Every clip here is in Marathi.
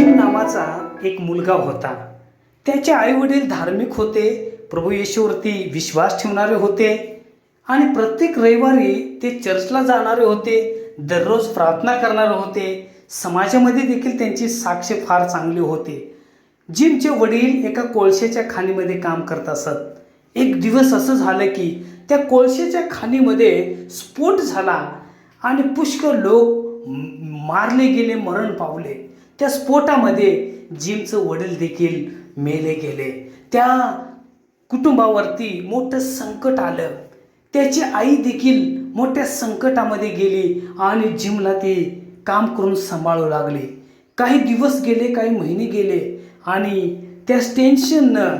जिम नावाचा एक मुलगा होता. त्याचे आई वडील धार्मिक होते प्रभू येशूवरती विश्वास ठेवणारे होते आणि प्रत्येक रविवारी ते चर्चला जाणारे होते दररोज प्रार्थना करणारे होते. समाजामध्ये देखील त्यांची साक्ष फार चांगली होते. जिमचे वडील एका कोळशाच्या खाणीमध्ये काम करत असत. एक दिवस असं झालं की त्या कोळशाच्या खाणीमध्ये स्फोट झाला आणि पुष्कळ लोक मारले गेले मरण पावले. त्या स्फोटामध्ये जिमचं वडील देखील मेले गेले. त्या कुटुंबावरती मोठं संकट आलं. त्याची आई देखील मोठ्या संकटामध्ये गेली आणि जिमला ती काम करून सांभाळू लागली. काही दिवस गेले काही महिने गेले आणि त्या टेन्शननं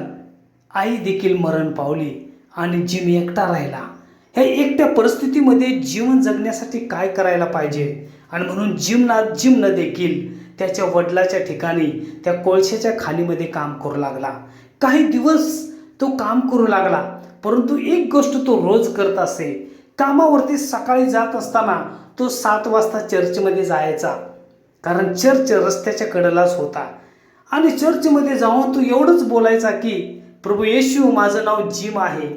आई देखील मरण पावली आणि जिम एकटा राहिला. ह्या एकट्या परिस्थितीमध्ये जीवन जगण्यासाठी काय करायला पाहिजे? आणि म्हणून जिमना जिमनं देखील त्याच्या वडिलाच्या ठिकाणी त्या कोळशाच्या खाणीमध्ये काम करू लागला. काही दिवस तो काम करू लागला परंतु एक गोष्ट तो रोज करत असे. कामावरती सकाळी जात असताना तो सात वाजता चर्चमध्ये जायचा कारण चर्च रस्त्याच्या कडेलाच होता. आणि चर्चमध्ये जाऊन तो एवढंच बोलायचा की प्रभू येशू माझं नाव जिम आहे.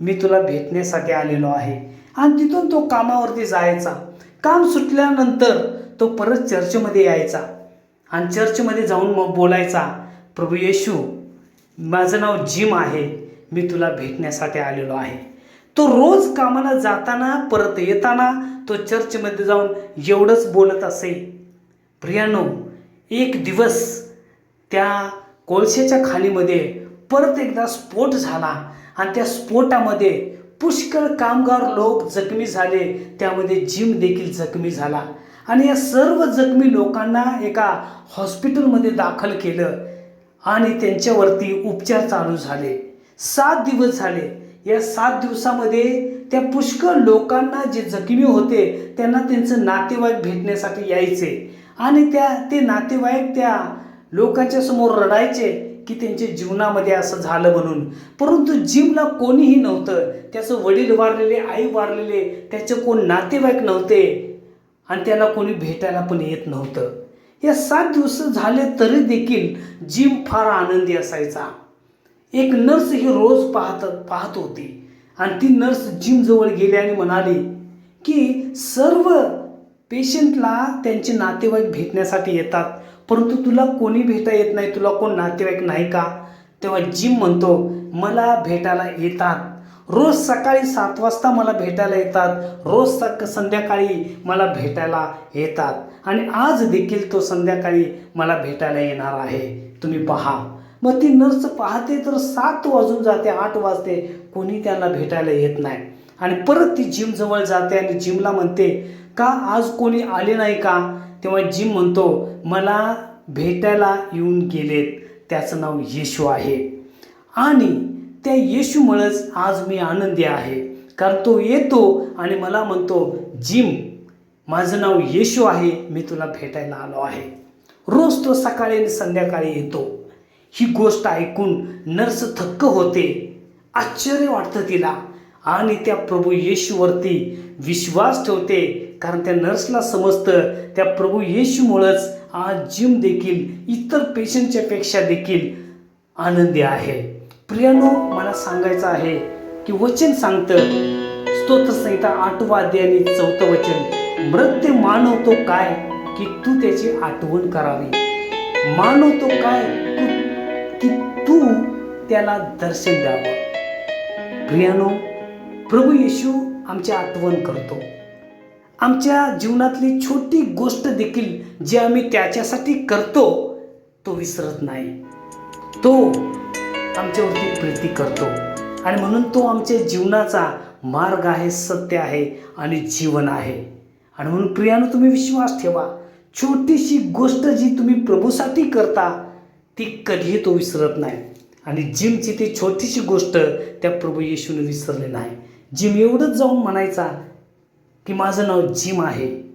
मी तुला भेटण्यासाठी आलेलो आहे. आणि तिथून तो कामावरती जायचा. काम सुटल्यानंतर तो परत चर्चमध्ये यायचा. आणि चर्चमध्ये जाऊन मग बोलायचा प्रभू येशू माझं नाव जिम आहे. मी तुला भेटण्यासाठी आलेलो आहे. तो रोज कामाला जाताना परत येताना तो चर्चमध्ये जाऊन एवढंच बोलत असे. प्रियानो एक दिवस त्या कोळशेच्या खालीमध्ये परत एकदा स्फोट झाला आणि त्या स्फोटामध्ये पुष्कळ कामगार लोक जखमी झाले. त्यामध्ये जिम देखील जखमी झाला. आणि या सर्व जखमी लोकांना एका हॉस्पिटलमध्ये दाखल केलं. आणि त्यांच्यावरती उपचार चालू झाले. सात दिवस झाले. या सात दिवसामध्ये त्या पुष्कळ लोकांना जे जखमी होते त्यांना त्यांचं नातेवाईक भेटण्यासाठी यायचे. आणि त्या ते नातेवाईक त्या लोकांच्या समोर रडायचे. की त्यांच्या जीवनामध्ये असं झालं म्हणून. परंतु जिमला कोणीही नव्हतं. त्याचं वडील वारलेले आई वारलेले त्याचे कोण नातेवाईक नव्हते. आणि त्याला कोणी भेटायला पण येत नव्हतं. या सात दिवस झाले तरी देखील जिम फार आनंदी असायचा. एक नर्स ही रोज पाहत पाहत होती. आणि ती नर्स जिमजवळ गेली आणि म्हणाली की सर्व पेशंटला त्यांचे नातेवाईक भेटण्यासाठी येतात. परंतु तुला कोणी भेटा येत नाही तुला कोण नातेवाईक नाही का? तेव्हा जिम म्हणतो मला भेटायला येतात. रोज सकाळी सात वाजता मला भेटायला येतात. रोज सक संध्याकाळी मला भेटायला येतात. आणि आज देखील तो संध्याकाळी मला भेटायला येणार आहे. तुम्ही पहा. मग ती नर्स पाहते तर सात वाजून जाते आठ वाजते. कोणी त्याला भेटायला येत नाही. आणि परत ती जिमजवळ जाते आणि जिमला म्हणते का आज कोणी आले नाही का? तेव्हा जिम म्हणतो मला भेटायला येऊन गेलेत त्याचं नाव येशू आहे. आणि त्या येशूमुळंच आज मी आनंदी आहे. कारण तो येतो आणि मला म्हणतो जिम माझं नाव येशू आहे मी तुला भेटायला आलो आहे. रोज तो सकाळी आणि संध्याकाळी येतो. ही गोष्ट ऐकून नर्स थक्क होते. आश्चर्य वाटतं तिला. आणि त्या प्रभू येशूवरती विश्वास ठेवते. कारण त्या नर्सला समजतं त्या प्रभू येशूमुळंच आज जिम देखील इतर पेशंटच्या पेक्षा देखील आनंदी आहे. प्रियानो मला सांगायचं आहे की वचन सांगतं स्तोत्रसंहिता आठवा आणि चौथं वचन मृत्य मानवतो काय की तू त्याची आठवण करावी? मानवतो काय तू- की तू त्याला दर्शन द्यावं? प्रियानो प्रभू येशू आमची आठवण करतो. आमच्या जीवनातली छोटी गोष्ट देखील जी आम्ही त्याच्यासाठी करतो तो विसरत नाही. तो आमच्यावरती प्रीती करतो. आणि म्हणून तो आमच्या जीवनाचा मार्ग आहे सत्य आहे आणि जीवन आहे. आणि म्हणून प्रियानं तुम्ही विश्वास ठेवा. छोटीशी गोष्ट जी तुम्ही प्रभूसाठी करता ती कधीही तो विसरत नाही. आणि जिमची ती छोटीशी गोष्ट त्या प्रभू येशूने विसरले नाही. जिम एवढंच जाऊन म्हणायचा की माझं नाव जिम आहे.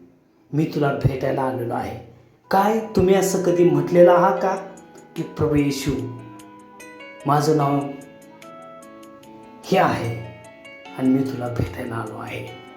मी तुला भेटायला आलेलो आहे. काय? तुम्ही असं कधी म्हटलेलं आहात का? की प्रभू येशू माझं नाव हे आहे आणि मी तुला भेटायला आलो आहे.